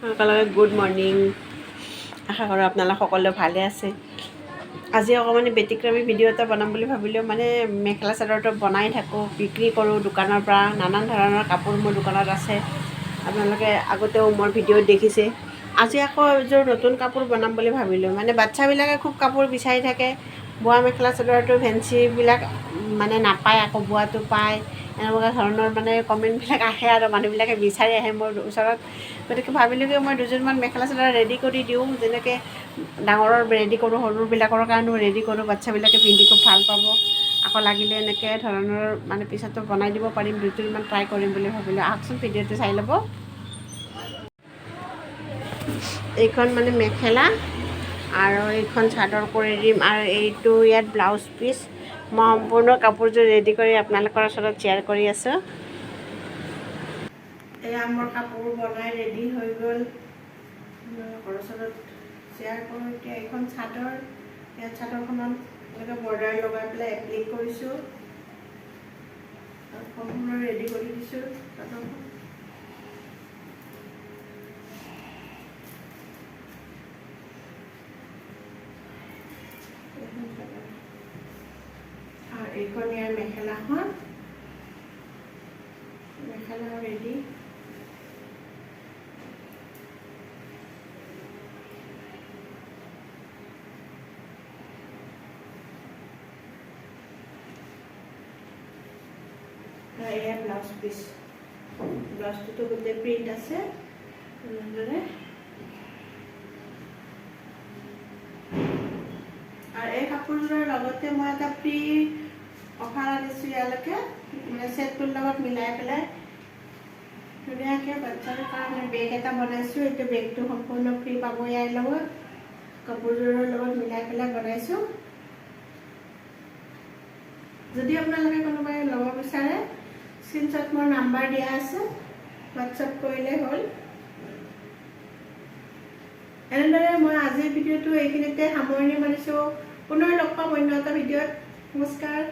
সকলোকে good morning আশা কৰোঁ আপোনালোক সকলোৱে ভালে আছে। আজি অকণমান ব্যতিক্ৰমী ভিডিঅ' এটা বনাম বুলি ভাবিলোঁ মানে মেখেলা চাদৰটো বনাই থাকোঁ বিক্ৰী কৰোঁ দোকানৰ পৰা নানান ধৰণৰ কাপোৰ মোৰ দোকানত আছে। আপোনালোকে আগতেও মোৰ ভিডিঅ'ত দেখিছে। আজি আকৌ এযোৰ নতুন কাপোৰ বনাম বুলি ভাবিলোঁ। মানে বাচ্ছাবিলাকে খুব কাপোৰ বিচাৰি থাকে। বোৱা মেখেলা চাদৰটো ফেঞ্চিবিলাক মানে নাপায় আকৌ বোৱাটো পায়। এনেকুৱা ধৰণৰ মানে কমেণ্টবিলাক আহে আৰু মানুহবিলাকে বিচাৰি আহে মোৰ ওচৰত। গতিকে ভাবিলোঁ কি মই দুযোৰমান মেখেলা চাদৰ ৰেডি কৰি দিওঁ, যেনেকৈ ডাঙৰৰ ৰেডি কৰোঁ, সৰুবিলাকৰ কাৰণেও ৰেডি কৰোঁ, বাচ্ছাবিলাকে পিন্ধি খুব ভালো পাব। আকৌ লাগিলে এনেকৈ ধৰণৰ মানে পিছতো বনাই দিব পাৰিম দুযোৰমান ট্ৰাই কৰিম বুলি ভাবিলোঁ। আহকচোন, ভিডিঅ'টো চাই ল'ব। এইখন মানে মেখেলা আৰু এইখন চাদৰ কৰি দিম। আৰু এইটো ইয়াত ব্লাউজ পিচ মই সম্পূৰ্ণ কাপোৰযোৰ ৰেডি কৰি আপোনালোকৰ ওচৰত শ্বেয়াৰ কৰি আছোঁ। এয়া মোৰ কাপোৰ বনাই ৰেডি হৈ গ'ল। আপোনালোকৰ ওচৰত শ্বেয়াৰ কৰোঁ। এতিয়া এইখন চাদৰ ইয়াত চাদৰখনত এনেকৈ বৰ্ডাৰ লগাই পেলাই এপ্লিক কৰিছোঁ। সম্পূৰ্ণ ৰেডি কৰি দিছোঁ চাদৰখন এইখন চাদৰ। ইয়াৰ মেখেলাখন মেখেলা ৰেডি এয়া ব্লাউজ পিচ ব্লাউজটোতো গোটেই প্ৰিণ্ট আছে এনেদৰে আৰু এই কাপোৰযোৰৰ লগতে মই এটা ফ্ৰী অফাৰ আনিছোঁ ইয়ালৈকে। মানে ছেটটোৰ লগত মিলাই পেলাই ধুনীয়াকৈ বাচ্ছাৰ কাৰণে বেগ এটা বনাইছোঁ। এইটো বেগটো সম্পূৰ্ণ ফ্ৰী পাব ইয়াৰ লগত। কাপোৰযোৰৰ লগত মিলাই পেলাই বনাইছোঁ। যদি আপোনালোকে কোনোবাই ল'ব বিচাৰে স্ক্ৰীনশ্বট মোৰ নাম্বাৰ দিয়া আছে। হোৱাটছআপ কৰিলে হ'ল। এনেদৰে মই আজিৰ ভিডিঅ'টো এইখিনিতে সামৰণি মাৰিছোঁ। পুনৰ লগ পাম অন্য এটা ভিডিঅ'ত। নমস্কাৰ।